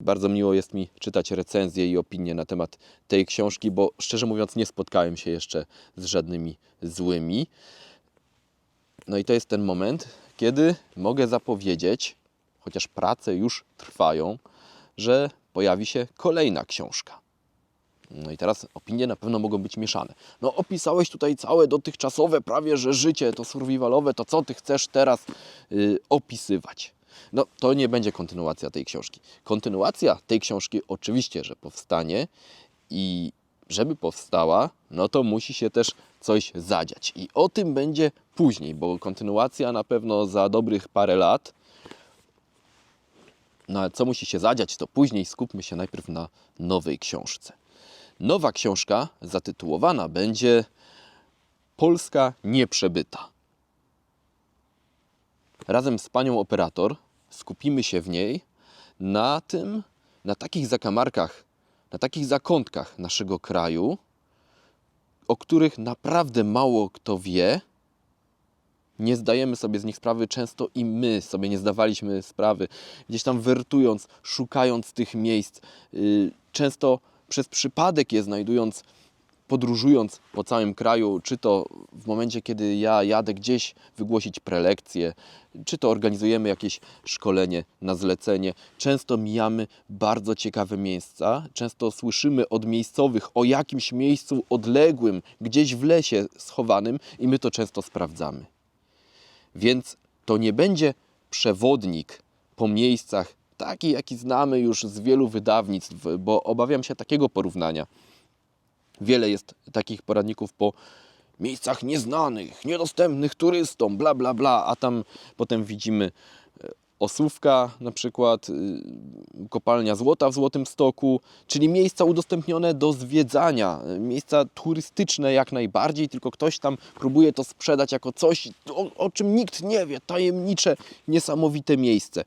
Bardzo miło jest mi czytać recenzje i opinie na temat tej książki, bo szczerze mówiąc nie spotkałem się jeszcze z żadnymi złymi. No i to jest ten moment, kiedy mogę zapowiedzieć, chociaż prace już trwają, że pojawi się kolejna książka. No i teraz opinie na pewno mogą być mieszane. No opisałeś tutaj całe dotychczasowe prawie, że życie to survivalowe, to co ty chcesz teraz y, opisywać? No to nie będzie kontynuacja tej książki. Kontynuacja tej książki oczywiście, że powstanie i żeby powstała, no to musi się też coś zadziać. I o tym będzie później, bo kontynuacja na pewno za dobrych parę lat. No ale co musi się zadziać, to później skupmy się najpierw na nowej książce. Nowa książka zatytułowana będzie Polska nieprzebyta. Razem z panią operator skupimy się w niej na tym, na takich zakamarkach, na takich zakątkach naszego kraju, o których naprawdę mało kto wie. Nie zdajemy sobie z nich sprawy, często i my sobie nie zdawaliśmy sprawy, gdzieś tam wertując, szukając tych miejsc, yy, często przez przypadek je znajdując, podróżując po całym kraju, czy to w momencie, kiedy ja jadę gdzieś wygłosić prelekcję, czy to organizujemy jakieś szkolenie na zlecenie, często mijamy bardzo ciekawe miejsca, często słyszymy od miejscowych o jakimś miejscu odległym, gdzieś w lesie schowanym i my to często sprawdzamy. Więc to nie będzie przewodnik po miejscach taki, jaki znamy już z wielu wydawnictw, bo obawiam się takiego porównania. Wiele jest takich poradników po miejscach nieznanych, niedostępnych turystom, bla, bla, bla, a tam potem widzimy e, Osówka na przykład, y, kopalnia złota w Złotym Stoku, czyli miejsca udostępnione do zwiedzania, y, miejsca turystyczne jak najbardziej, tylko ktoś tam próbuje to sprzedać jako coś, o, o czym nikt nie wie, tajemnicze, niesamowite miejsce.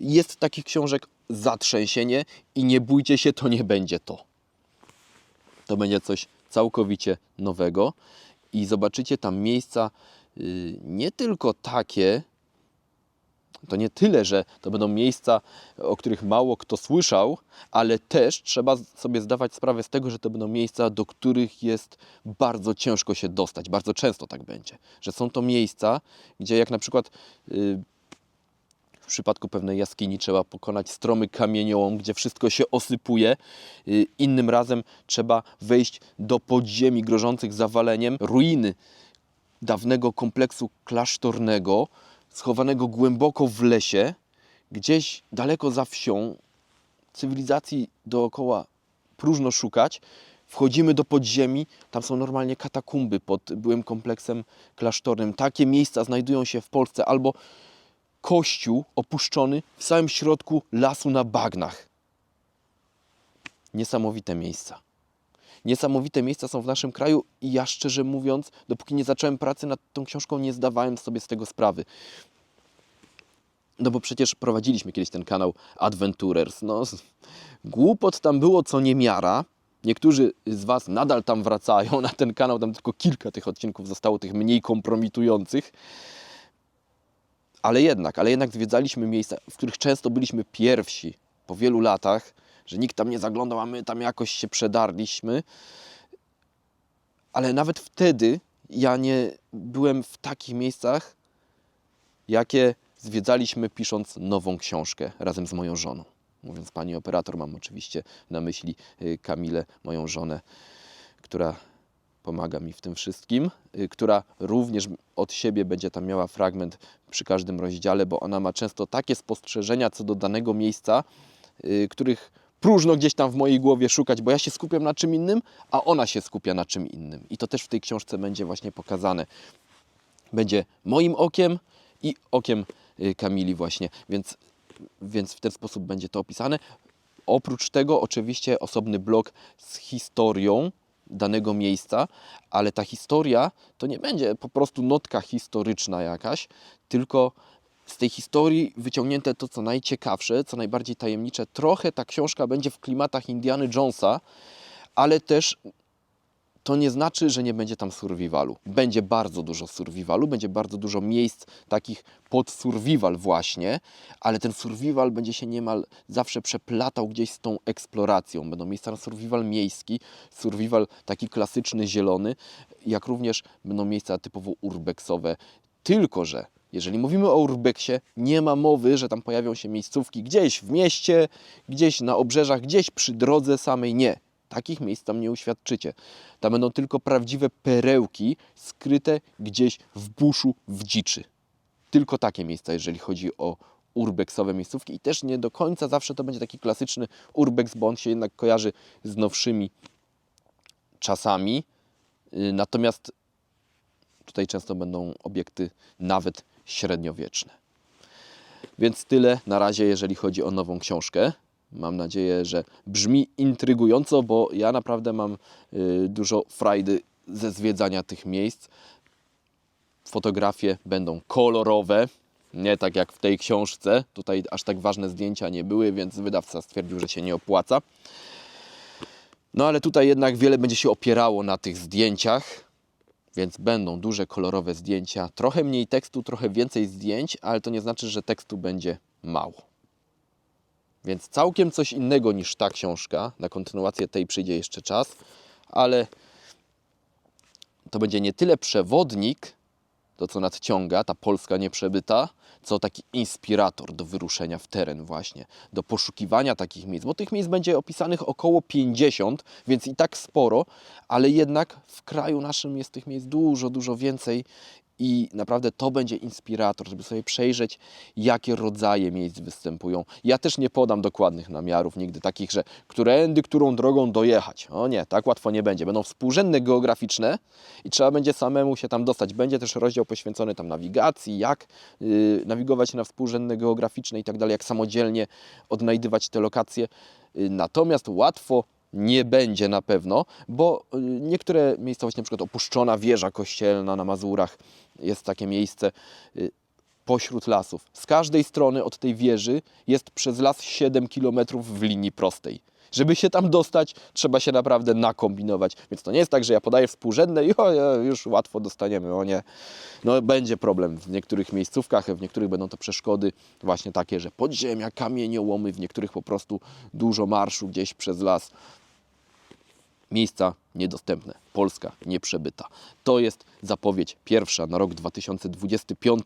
Jest takich książek zatrzęsienie i nie bójcie się, to nie będzie to. To będzie coś całkowicie nowego i zobaczycie tam miejsca y, nie tylko takie, to nie tyle, że to będą miejsca, o których mało kto słyszał, ale też trzeba sobie zdawać sprawę z tego, że to będą miejsca, do których jest bardzo ciężko się dostać. Bardzo często tak będzie, że są to miejsca, gdzie jak na przykład y, w przypadku pewnej jaskini trzeba pokonać stromy kamieniołom, gdzie wszystko się osypuje. Y, Innym razem trzeba wejść do podziemi grożących zawaleniem, ruiny dawnego kompleksu klasztornego, schowanego głęboko w lesie, gdzieś daleko za wsią, cywilizacji dookoła próżno szukać. Wchodzimy do podziemi, tam są normalnie katakumby pod byłym kompleksem klasztornym. Takie miejsca znajdują się w Polsce albo kościół opuszczony w samym środku lasu na bagnach. Niesamowite miejsca. Niesamowite miejsca są w naszym kraju i ja szczerze mówiąc, dopóki nie zacząłem pracy nad tą książką, nie zdawałem sobie z tego sprawy. No bo przecież prowadziliśmy kiedyś ten kanał Adventurers. No, głupot tam było co niemiara. Niektórzy z Was nadal tam wracają na ten kanał, tam tylko kilka tych odcinków zostało, tych mniej kompromitujących ale jednak, ale jednak zwiedzaliśmy miejsca, w których często byliśmy pierwsi po wielu latach, że nikt tam nie zaglądał, a my tam jakoś się przedarliśmy. Ale nawet wtedy ja nie byłem w takich miejscach, jakie zwiedzaliśmy pisząc nową książkę razem z moją żoną. Mówiąc pani operator, mam oczywiście na myśli y, Kamilę, moją żonę, która pomaga mi w tym wszystkim, y, która również od siebie będzie tam miała fragment przy każdym rozdziale, bo ona ma często takie spostrzeżenia co do danego miejsca, y, których próżno gdzieś tam w mojej głowie szukać, bo ja się skupiam na czym innym, a ona się skupia na czym innym. I to też w tej książce będzie właśnie pokazane. Będzie moim okiem i okiem y, Kamili właśnie, więc, więc w ten sposób będzie to opisane. Oprócz tego oczywiście osobny blog z historią danego miejsca, ale ta historia to nie będzie po prostu notka historyczna jakaś, tylko z tej historii wyciągnięte to, co najciekawsze, co najbardziej tajemnicze. Trochę ta książka będzie w klimatach Indiana Jonesa, ale też to nie znaczy, że nie będzie tam survivalu. Będzie bardzo dużo survivalu, będzie bardzo dużo miejsc takich pod survival właśnie, ale ten survival będzie się niemal zawsze przeplatał gdzieś z tą eksploracją. Będą miejsca na survival miejski, survival taki klasyczny, zielony, jak również będą miejsca typowo urbexowe. Tylko, że jeżeli mówimy o urbexie, nie ma mowy, że tam pojawią się miejscówki gdzieś w mieście, gdzieś na obrzeżach, gdzieś przy drodze samej. Nie. Takich miejsc tam nie uświadczycie. Tam będą tylko prawdziwe perełki skryte gdzieś w buszu, w dziczy. Tylko takie miejsca, jeżeli chodzi o urbexowe miejscówki i też nie do końca zawsze to będzie taki klasyczny urbex, bo on się jednak kojarzy z nowszymi czasami. Y, Natomiast tutaj często będą obiekty nawet średniowieczne. Więc tyle na razie, jeżeli chodzi o nową książkę. Mam nadzieję, że brzmi intrygująco, bo ja naprawdę mam y, dużo frajdy ze zwiedzania tych miejsc. Fotografie będą kolorowe, nie tak jak w tej książce. Tutaj aż tak ważne zdjęcia nie były, więc wydawca stwierdził, że się nie opłaca. No ale tutaj jednak wiele będzie się opierało na tych zdjęciach, więc będą duże kolorowe zdjęcia, trochę mniej tekstu, trochę więcej zdjęć, ale to nie znaczy, że tekstu będzie mało. Więc całkiem coś innego niż ta książka. Na kontynuację tej przyjdzie jeszcze czas, ale to będzie nie tyle przewodnik, to co nadciąga, ta Polska nieprzebyta, co taki inspirator do wyruszenia w teren właśnie, do poszukiwania takich miejsc, bo tych miejsc będzie opisanych około 50, więc i tak sporo, ale jednak w kraju naszym jest tych miejsc dużo, dużo więcej i naprawdę to będzie inspirator, żeby sobie przejrzeć, jakie rodzaje miejsc występują. Ja też nie podam dokładnych namiarów nigdy takich, że którędy, którą drogą dojechać. O nie, tak łatwo nie będzie. Będą współrzędne geograficzne i trzeba będzie samemu się tam dostać. Będzie też rozdział poświęcony tam nawigacji, jak yy, nawigować na współrzędne geograficzne i tak dalej, jak samodzielnie odnajdywać te lokacje. Yy, natomiast łatwo nie będzie na pewno, bo y, niektóre miejscowości, na przykład opuszczona wieża kościelna na Mazurach, jest takie miejsce y, pośród lasów. Z każdej strony od tej wieży jest przez las 7 km w linii prostej. Żeby się tam dostać, trzeba się naprawdę nakombinować. Więc to nie jest tak, że ja podaję współrzędne i o, już łatwo dostaniemy. O nie. No będzie problem w niektórych miejscówkach, w niektórych będą to przeszkody właśnie takie, że podziemia, kamieniołomy, w niektórych po prostu dużo marszu gdzieś przez las. Miejsca niedostępne. Polska nieprzebyta. To jest zapowiedź pierwsza na rok 2025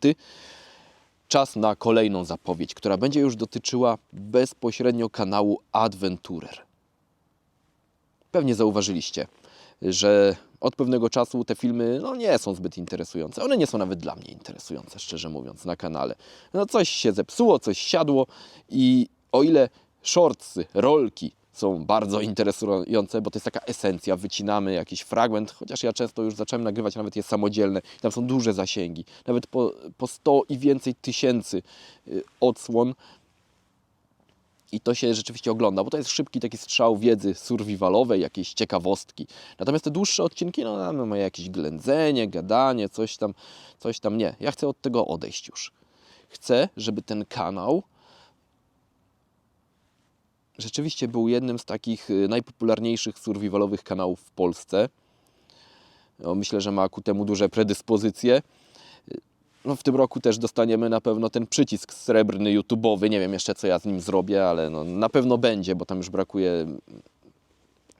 czas na kolejną zapowiedź, która będzie już dotyczyła bezpośrednio kanału Adventurer. Pewnie zauważyliście, że od pewnego czasu te filmy no, nie są zbyt interesujące. One nie są nawet dla mnie interesujące, szczerze mówiąc, na kanale. No, coś się zepsuło, coś siadło i o ile shortsy, rolki są bardzo interesujące, bo to jest taka esencja, wycinamy jakiś fragment, chociaż ja często już zacząłem nagrywać nawet je samodzielne, tam są duże zasięgi, nawet po, po 100 i więcej tysięcy y, odsłon i to się rzeczywiście ogląda, bo to jest szybki taki strzał wiedzy survivalowej, jakiejś ciekawostki. Natomiast te dłuższe odcinki, no tam ma jakieś ględzenie, gadanie, coś tam, coś tam nie. Ja chcę od tego odejść już. Chcę, żeby ten kanał rzeczywiście był jednym z takich y, najpopularniejszych survivalowych kanałów w Polsce. No, myślę, że ma ku temu duże predyspozycje. Y, No, w tym roku też dostaniemy na pewno ten przycisk srebrny YouTube'owy. Nie wiem jeszcze, co ja z nim zrobię, ale no, na pewno będzie, bo tam już brakuje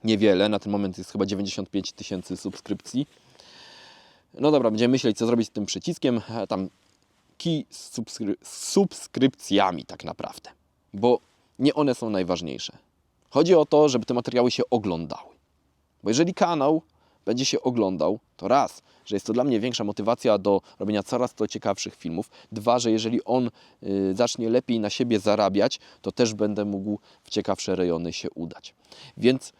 niewiele. Na ten moment jest chyba 95 tysięcy subskrypcji. No dobra, będziemy myśleć, co zrobić z tym przyciskiem. Tam kij z subskry- z subskrypcjami tak naprawdę. Bo nie one są najważniejsze. Chodzi o to, żeby te materiały się oglądały. Bo jeżeli kanał będzie się oglądał, to raz, że jest to dla mnie większa motywacja do robienia coraz to ciekawszych filmów. Dwa, że jeżeli on y, zacznie lepiej na siebie zarabiać, to też będę mógł w ciekawsze rejony się udać. Więc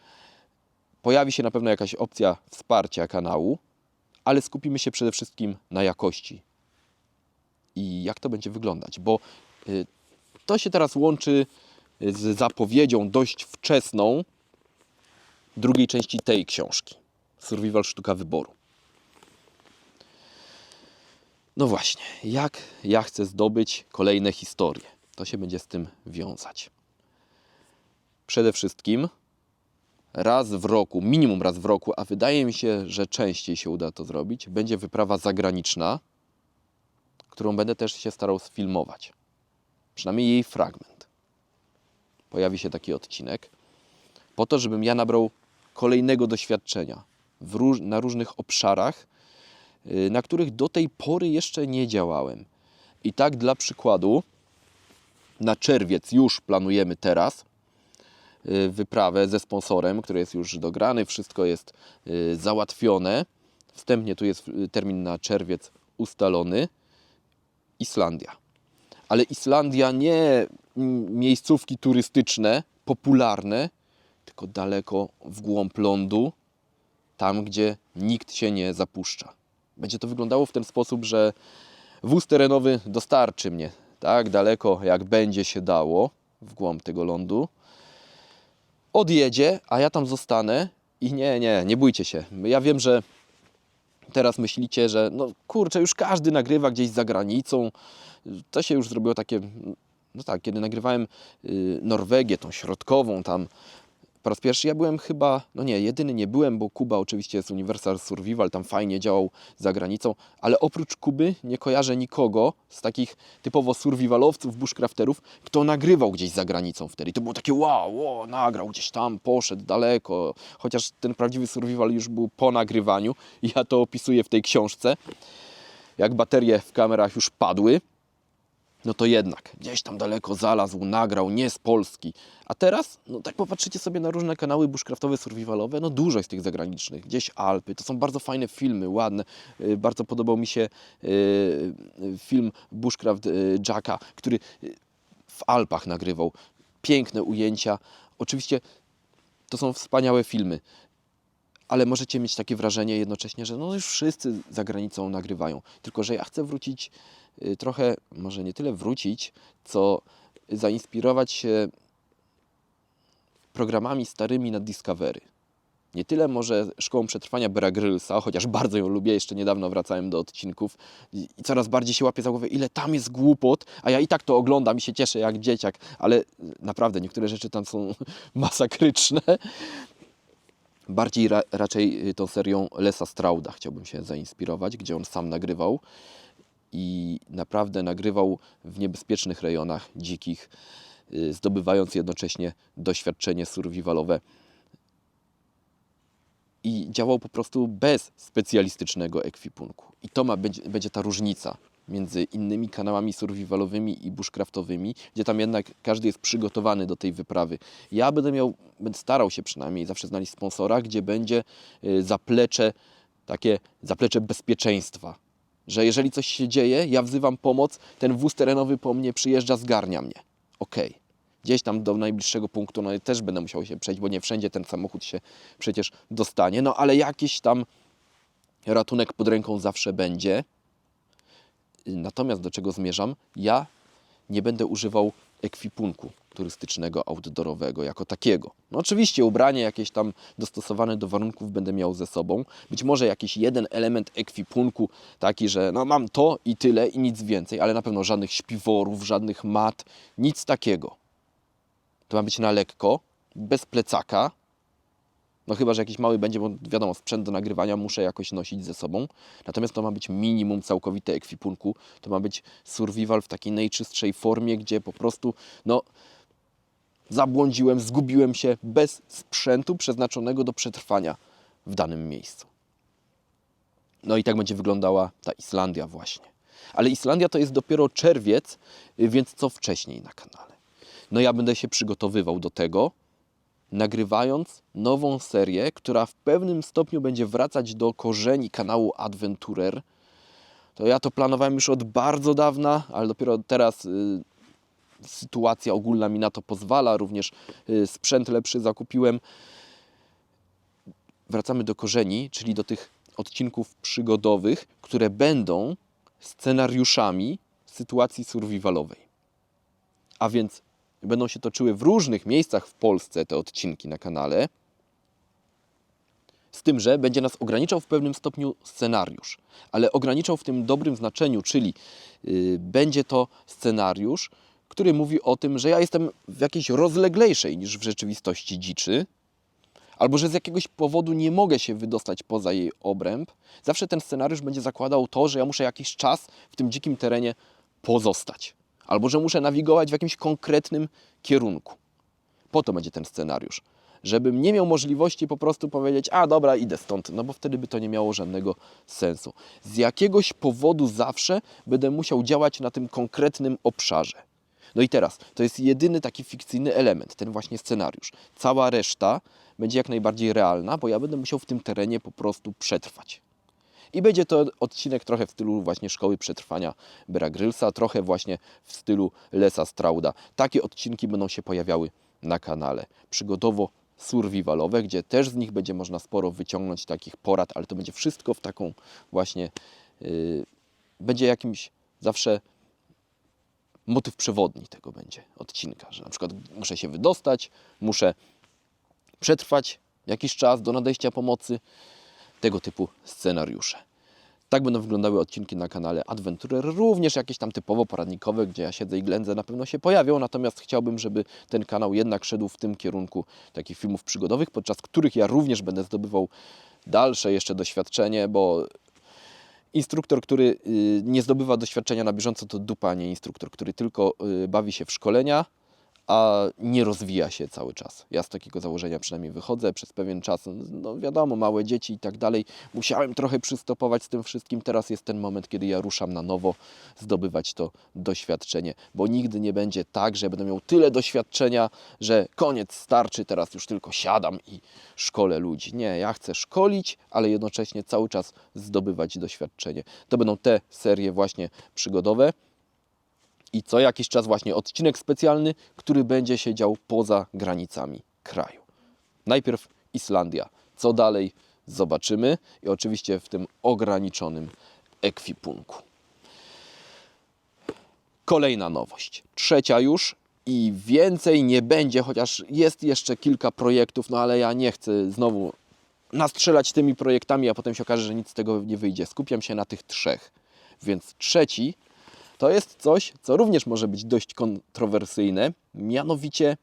pojawi się na pewno jakaś opcja wsparcia kanału, ale skupimy się przede wszystkim na jakości i jak to będzie wyglądać, bo y, to się teraz łączy z zapowiedzią dość wczesną drugiej części tej książki. Survival Sztuka Wyboru. No właśnie, jak ja chcę zdobyć kolejne historie? To się będzie z tym wiązać. Przede wszystkim raz w roku, minimum raz w roku, a wydaje mi się, że częściej się uda to zrobić, będzie wyprawa zagraniczna, którą będę też się starał sfilmować. Przynajmniej jej fragment. Pojawi się taki odcinek, po to, żebym ja nabrał kolejnego doświadczenia róż- na różnych obszarach, y, na których do tej pory jeszcze nie działałem. I tak dla przykładu, na czerwiec już planujemy teraz y, wyprawę ze sponsorem, który jest już dograny, wszystko jest y, załatwione. Wstępnie tu jest termin na czerwiec ustalony. Islandia. Ale Islandia nie miejscówki turystyczne, popularne, tylko daleko w głąb lądu, tam gdzie nikt się nie zapuszcza. Będzie to wyglądało w ten sposób, że wóz terenowy dostarczy mnie tak daleko, jak będzie się dało, w głąb tego lądu. Odjedzie, a ja tam zostanę i nie, nie, nie bójcie się. Ja wiem, że teraz myślicie, że no kurczę, już każdy nagrywa gdzieś za granicą. To się już zrobiło takie, no tak, kiedy nagrywałem y, Norwegię, tą środkową tam po raz pierwszy, ja byłem chyba, no nie, jedyny nie byłem, bo Kuba oczywiście jest Universal Survival, tam fajnie działał za granicą, ale oprócz Kuby nie kojarzę nikogo z takich typowo survivalowców, bushcrafterów, kto nagrywał gdzieś za granicą wtedy. I to było takie wow, wow, nagrał gdzieś tam, poszedł daleko, chociaż ten prawdziwy survival już był po nagrywaniu ja to opisuję w tej książce. Jak baterie w kamerach już padły, no to jednak gdzieś tam daleko zalazł, nagrał, nie z Polski. A teraz, no tak popatrzycie sobie na różne kanały bushcraftowe, survivalowe, no dużo jest tych zagranicznych, gdzieś Alpy, to są bardzo fajne filmy, ładne. Yy, Bardzo podobał mi się yy, film Bushcraft Jacka, który w Alpach nagrywał. Piękne ujęcia. Oczywiście to są wspaniałe filmy, ale możecie mieć takie wrażenie jednocześnie, że no już wszyscy za granicą nagrywają. Tylko, że ja chcę wrócić y, trochę, może nie tyle wrócić, co zainspirować się programami starymi na Discovery. Nie tyle może szkołą przetrwania Beara Grylsa, chociaż bardzo ją lubię, jeszcze niedawno wracałem do odcinków i coraz bardziej się łapię za głowę, ile tam jest głupot, a ja i tak to oglądam i się cieszę jak dzieciak, ale naprawdę niektóre rzeczy tam są masakryczne. Bardziej ra, raczej y, tą serią Lesa Strauda chciałbym się zainspirować, gdzie on sam nagrywał i naprawdę nagrywał w niebezpiecznych rejonach dzikich, y, zdobywając jednocześnie doświadczenie survivalowe i działał po prostu bez specjalistycznego ekwipunku. I to ma, będzie, będzie ta różnica między innymi kanałami survivalowymi i bushcraftowymi, gdzie tam jednak każdy jest przygotowany do tej wyprawy. Ja będę miał, będę starał się przynajmniej zawsze znaleźć sponsora, gdzie będzie y, zaplecze, takie zaplecze bezpieczeństwa. Że jeżeli coś się dzieje, ja wzywam pomoc, ten wóz terenowy po mnie przyjeżdża, zgarnia mnie. Okej. Gdzieś tam do najbliższego punktu, no też będę musiał się przejść, bo nie wszędzie ten samochód się przecież dostanie, no ale jakiś tam ratunek pod ręką zawsze będzie. Natomiast do czego zmierzam? Ja nie będę używał ekwipunku turystycznego, outdoorowego jako takiego. No oczywiście ubranie jakieś tam dostosowane do warunków będę miał ze sobą. Być może jakiś jeden element ekwipunku taki, że no mam to i tyle i nic więcej, ale na pewno żadnych śpiworów, żadnych mat, nic takiego. To ma być na lekko, bez plecaka. No chyba, że jakiś mały będzie, bo wiadomo, sprzęt do nagrywania muszę jakoś nosić ze sobą. Natomiast to ma być minimum całkowite ekwipunku. To ma być survival w takiej najczystszej formie, gdzie po prostu, no, zabłądziłem, zgubiłem się bez sprzętu przeznaczonego do przetrwania w danym miejscu. No i tak będzie wyglądała ta Islandia właśnie. Ale Islandia to jest dopiero czerwiec, y, więc co wcześniej na kanale? No ja będę się przygotowywał do tego, nagrywając nową serię, która w pewnym stopniu będzie wracać do korzeni kanału Adventurer. To ja to planowałem już od bardzo dawna, ale dopiero teraz y, sytuacja ogólna mi na to pozwala. Również y, sprzęt lepszy zakupiłem. Wracamy do korzeni, czyli do tych odcinków przygodowych, które będą scenariuszami sytuacji survivalowej. A więc będą się toczyły w różnych miejscach w Polsce te odcinki na kanale. Z tym, że będzie nas ograniczał w pewnym stopniu scenariusz, ale ograniczał w tym dobrym znaczeniu, czyli yy, będzie to scenariusz, który mówi o tym, że ja jestem w jakiejś rozleglejszej niż w rzeczywistości dziczy, albo że z jakiegoś powodu nie mogę się wydostać poza jej obręb, zawsze ten scenariusz będzie zakładał to, że ja muszę jakiś czas w tym dzikim terenie pozostać, albo że muszę nawigować w jakimś konkretnym kierunku. Po to będzie ten scenariusz. Żebym nie miał możliwości po prostu powiedzieć, a dobra, idę stąd, no bo wtedy by to nie miało żadnego sensu. Z jakiegoś powodu zawsze będę musiał działać na tym konkretnym obszarze. No i teraz, to jest jedyny taki fikcyjny element, ten właśnie scenariusz. Cała reszta będzie jak najbardziej realna, bo ja będę musiał w tym terenie po prostu przetrwać. I będzie to odcinek trochę w stylu właśnie Szkoły Przetrwania Bera Grylsa, trochę właśnie w stylu Lesa Strauda. Takie odcinki będą się pojawiały na kanale. Przygodowo survivalowe, gdzie też z nich będzie można sporo wyciągnąć takich porad, ale to będzie wszystko w taką właśnie, yy, będzie jakimś zawsze motyw przewodni tego będzie odcinka, że na przykład muszę się wydostać, muszę przetrwać jakiś czas do nadejścia pomocy, tego typu scenariusze. Tak będą wyglądały odcinki na kanale Adventurer, również jakieś tam typowo poradnikowe, gdzie ja siedzę i ględzę, na pewno się pojawią, natomiast chciałbym, żeby ten kanał jednak szedł w tym kierunku takich filmów przygodowych, podczas których ja również będę zdobywał dalsze jeszcze doświadczenie, bo instruktor, który y, nie zdobywa doświadczenia na bieżąco, to dupa, a nie instruktor, który tylko y, bawi się w szkolenia, a nie rozwija się cały czas. Ja z takiego założenia przynajmniej wychodzę przez pewien czas. No wiadomo, małe dzieci i tak dalej. Musiałem trochę przystopować z tym wszystkim. Teraz jest ten moment, kiedy ja ruszam na nowo, zdobywać to doświadczenie, bo nigdy nie będzie tak, że będę miał tyle doświadczenia, że koniec, starczy, teraz już tylko siadam i szkolę ludzi. Nie, ja chcę szkolić, ale jednocześnie cały czas zdobywać doświadczenie. To będą te serie właśnie przygodowe i co jakiś czas właśnie odcinek specjalny, który będzie się dział poza granicami kraju. Najpierw Islandia. Co dalej zobaczymy i oczywiście w tym ograniczonym ekwipunku. Kolejna nowość. Trzecia już i więcej nie będzie, chociaż jest jeszcze kilka projektów, no ale ja nie chcę znowu nastrzelać tymi projektami, a potem się okaże, że nic z tego nie wyjdzie. Skupiam się na tych trzech. Więc trzeci to jest coś, co również może być dość kontrowersyjne, mianowicie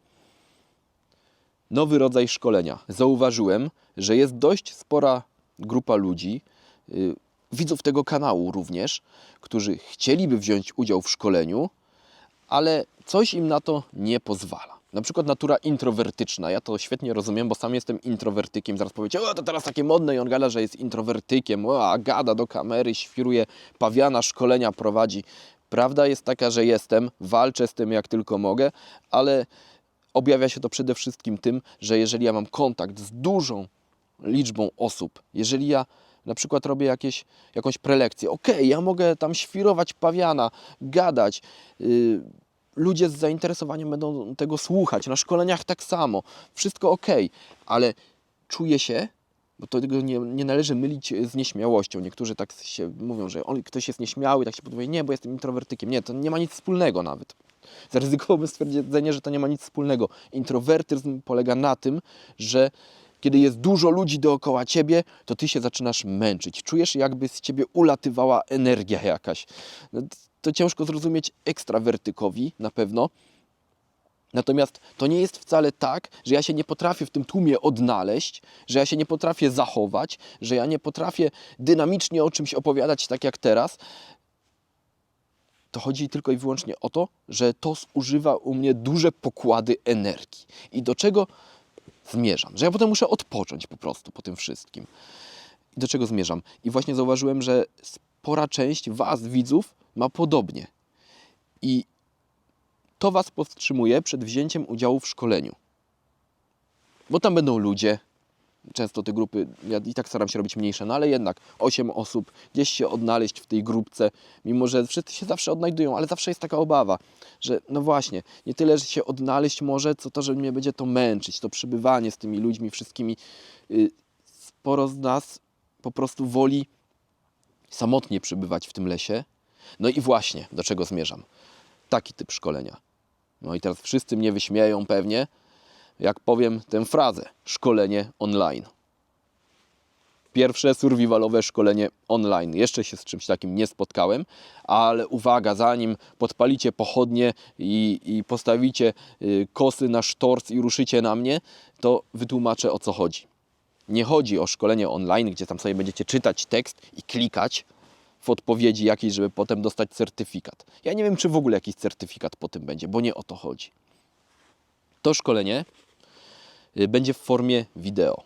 nowy rodzaj szkolenia. Zauważyłem, że jest dość spora grupa ludzi, yy, widzów tego kanału również, którzy chcieliby wziąć udział w szkoleniu, ale coś im na to nie pozwala. Na przykład natura introwertyczna. Ja to świetnie rozumiem, bo sam jestem introwertykiem. Zaraz powiecie, o to teraz takie modne i on gada, że jest introwertykiem, o, a gada do kamery, świruje, pawiana, szkolenia prowadzi. Prawda jest taka, że jestem, walczę z tym jak tylko mogę, ale objawia się to przede wszystkim tym, że jeżeli ja mam kontakt z dużą liczbą osób, jeżeli ja na przykład robię jakieś, jakąś prelekcję, okej, ja mogę tam świrować pawiana, gadać, yy, ludzie z zainteresowaniem będą tego słuchać, na szkoleniach tak samo, wszystko ok, ale czuję się, bo tego nie, nie należy mylić z nieśmiałością. Niektórzy tak się mówią, że on, ktoś jest nieśmiały, tak się podpowie, nie, bo jestem introwertykiem. Nie, to nie ma nic wspólnego nawet. Zaryzykowałbym stwierdzenie, że to nie ma nic wspólnego. Introwertyzm polega na tym, że kiedy jest dużo ludzi dookoła ciebie, to ty się zaczynasz męczyć. Czujesz, jakby z ciebie ulatywała energia jakaś. No, to ciężko zrozumieć ekstrawertykowi na pewno. Natomiast to nie jest wcale tak, że ja się nie potrafię w tym tłumie odnaleźć, że ja się nie potrafię zachować, że ja nie potrafię dynamicznie o czymś opowiadać tak jak teraz. To chodzi tylko i wyłącznie o to, że to zużywa u mnie duże pokłady energii. I do czego zmierzam? Że ja potem muszę odpocząć po prostu po tym wszystkim. I do czego zmierzam? I właśnie zauważyłem, że spora część Was, widzów, ma podobnie. I to Was powstrzymuje przed wzięciem udziału w szkoleniu. Bo tam będą ludzie, często te grupy, ja i tak staram się robić mniejsze, no ale jednak 8 osób, gdzieś się odnaleźć w tej grupce, mimo że wszyscy się zawsze odnajdują, ale zawsze jest taka obawa, że no właśnie, nie tyle, że się odnaleźć może, co to, że mnie będzie to męczyć, to przebywanie z tymi ludźmi wszystkimi. Y, sporo z nas po prostu woli samotnie przebywać w tym lesie. No i właśnie, do czego zmierzam. Taki typ szkolenia. No i teraz wszyscy mnie wyśmieją pewnie, jak powiem tę frazę: szkolenie online. Pierwsze survivalowe szkolenie online. Jeszcze się z czymś takim nie spotkałem, ale uwaga, zanim podpalicie pochodnie i, i postawicie y, kosy na sztorc i ruszycie na mnie, to wytłumaczę o co chodzi. Nie chodzi o szkolenie online, gdzie tam sobie będziecie czytać tekst i klikać w odpowiedzi jakiejś, żeby potem dostać certyfikat. Ja nie wiem, czy w ogóle jakiś certyfikat po tym będzie, bo nie o to chodzi. To szkolenie y, będzie w formie wideo,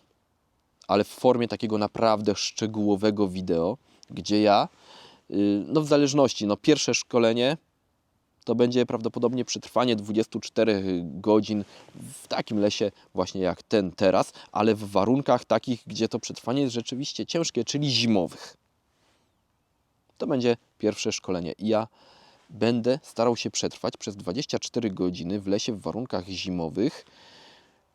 ale w formie takiego naprawdę szczegółowego wideo, gdzie ja, y, no w zależności, no pierwsze szkolenie to będzie prawdopodobnie przetrwanie 24 godzin w takim lesie właśnie jak ten teraz, ale w warunkach takich, gdzie to przetrwanie jest rzeczywiście ciężkie, czyli zimowych. To będzie pierwsze szkolenie i ja będę starał się przetrwać przez 24 godziny w lesie w warunkach zimowych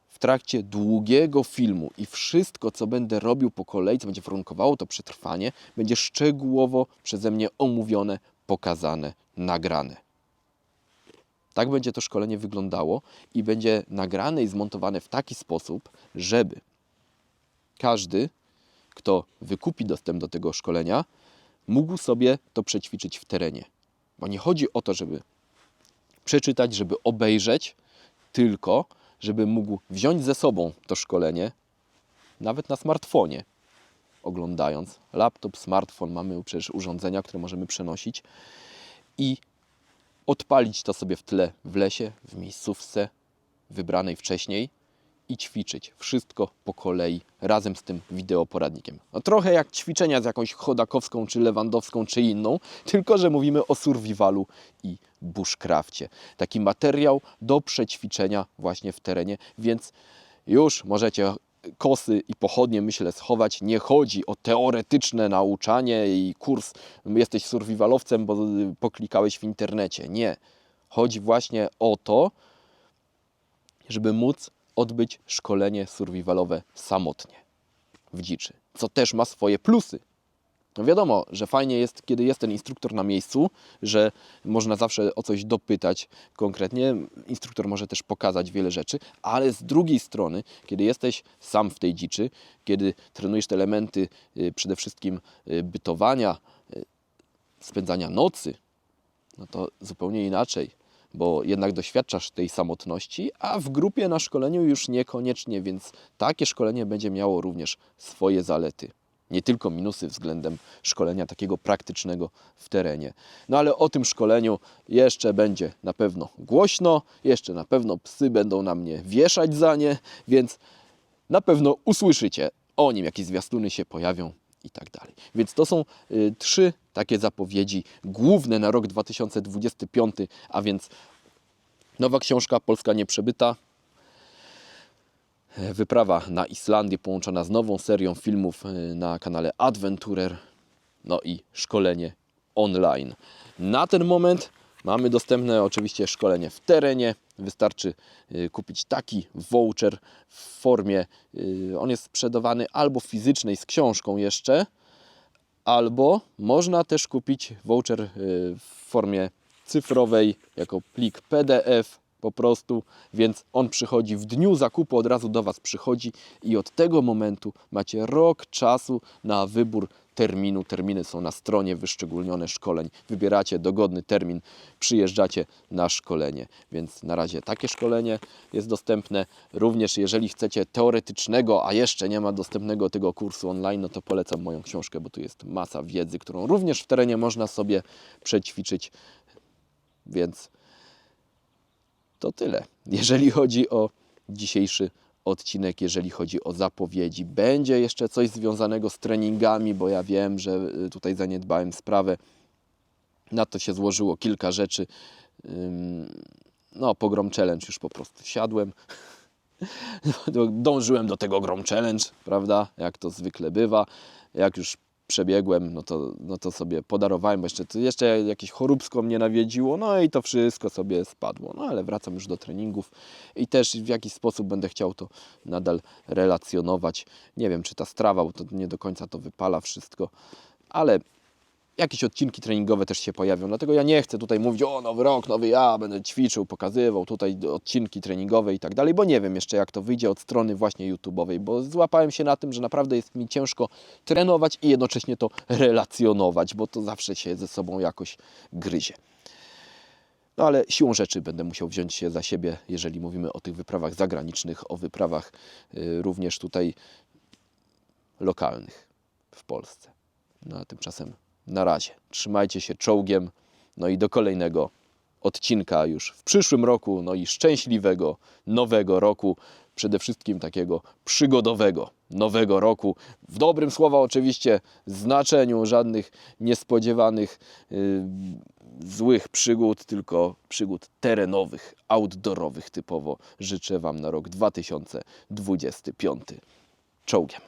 w trakcie długiego filmu i wszystko, co będę robił po kolei, co będzie warunkowało to przetrwanie, będzie szczegółowo przeze mnie omówione, pokazane, nagrane. Tak będzie to szkolenie wyglądało i będzie nagrane i zmontowane w taki sposób, żeby każdy, kto wykupi dostęp do tego szkolenia, mógł sobie to przećwiczyć w terenie. Bo nie chodzi o to, żeby przeczytać, żeby obejrzeć, tylko żeby mógł wziąć ze sobą to szkolenie, nawet na smartfonie, oglądając. Laptop, smartfon, mamy przecież urządzenia, które możemy przenosić i odpalić to sobie w tle w lesie, w miejscówce wybranej wcześniej i ćwiczyć. Wszystko po kolei, razem z tym wideoporadnikiem. No trochę jak ćwiczenia z jakąś chodakowską, czy lewandowską, czy inną, tylko że mówimy o survivalu i bushcrafcie. Taki materiał do przećwiczenia właśnie w terenie, więc już możecie kosy i pochodnie, myślę, schować. Nie chodzi o teoretyczne nauczanie i kurs, jesteś survivalowcem, bo poklikałeś w internecie. Nie. Chodzi właśnie o to, żeby móc odbyć szkolenie survivalowe samotnie w dziczy, co też ma swoje plusy. No wiadomo, że fajnie jest, kiedy jest ten instruktor na miejscu, że można zawsze o coś dopytać konkretnie. Instruktor może też pokazać wiele rzeczy, ale z drugiej strony, kiedy jesteś sam w tej dziczy, kiedy trenujesz te elementy y, przede wszystkim y, bytowania, y, spędzania nocy, no to zupełnie inaczej, bo jednak doświadczasz tej samotności, a w grupie na szkoleniu już niekoniecznie, więc takie szkolenie będzie miało również swoje zalety nie tylko minusy względem szkolenia takiego praktycznego w terenie. No ale o tym szkoleniu jeszcze będzie na pewno głośno, jeszcze na pewno psy będą na mnie wieszać za nie, więc na pewno usłyszycie o nim, jakieś zwiastuny się pojawią i tak dalej. Więc to są y, trzy takie zapowiedzi główne na rok 2025, a więc nowa książka Polska Nieprzebyta, wyprawa na Islandię połączona z nową serią filmów e, na kanale Adventurer, no i szkolenie online. Na ten moment mamy dostępne oczywiście szkolenie w terenie. Wystarczy e, kupić taki voucher w formie, e, on jest sprzedawany albo fizycznej z książką jeszcze, albo można też kupić voucher w formie cyfrowej jako plik PDF po prostu, więc on przychodzi w dniu zakupu, od razu do Was przychodzi i od tego momentu macie rok czasu na wybór terminu. Terminy są na stronie wyszczególnione szkoleń. Wybieracie dogodny termin, przyjeżdżacie na szkolenie. Więc na razie takie szkolenie jest dostępne. Również jeżeli chcecie teoretycznego, a jeszcze nie ma dostępnego tego kursu online, no to polecam moją książkę, bo tu jest masa wiedzy, którą również w terenie można sobie przećwiczyć. Więc to tyle. Jeżeli chodzi o dzisiejszy odcinek, jeżeli chodzi o zapowiedzi. Będzie jeszcze coś związanego z treningami, bo ja wiem, że y, tutaj zaniedbałem sprawę. Na to się złożyło kilka rzeczy. No, po Grom Challenge już po prostu siadłem. Dążyłem do tego Grom Challenge, prawda? Jak to zwykle bywa. Jak już przebiegłem, no to, no to sobie podarowałem, bo jeszcze, jeszcze jakieś choróbsko mnie nawiedziło, no i to wszystko sobie spadło. No ale wracam już do treningów i też w jakiś sposób będę chciał to nadal relacjonować. Nie wiem, czy ta strawa, bo to nie do końca to wypala wszystko, ale jakieś odcinki treningowe też się pojawią. Dlatego ja nie chcę tutaj mówić, o nowy rok, nowy ja, będę ćwiczył, pokazywał tutaj odcinki treningowe i tak dalej, bo nie wiem jeszcze jak to wyjdzie od strony właśnie YouTube'owej, bo złapałem się na tym, że naprawdę jest mi ciężko trenować i jednocześnie to relacjonować, bo to zawsze się ze sobą jakoś gryzie. No ale siłą rzeczy będę musiał wziąć się za siebie, jeżeli mówimy o tych wyprawach zagranicznych, o wyprawach y, również tutaj lokalnych w Polsce. No a tymczasem na razie. Trzymajcie się czołgiem. No i do kolejnego odcinka już w przyszłym roku. No i szczęśliwego nowego roku. Przede wszystkim takiego przygodowego nowego roku. W dobrym słowa oczywiście znaczeniu, żadnych niespodziewanych yy, złych przygód, tylko przygód terenowych, outdoorowych typowo. Życzę Wam na rok 2025. Czołgiem.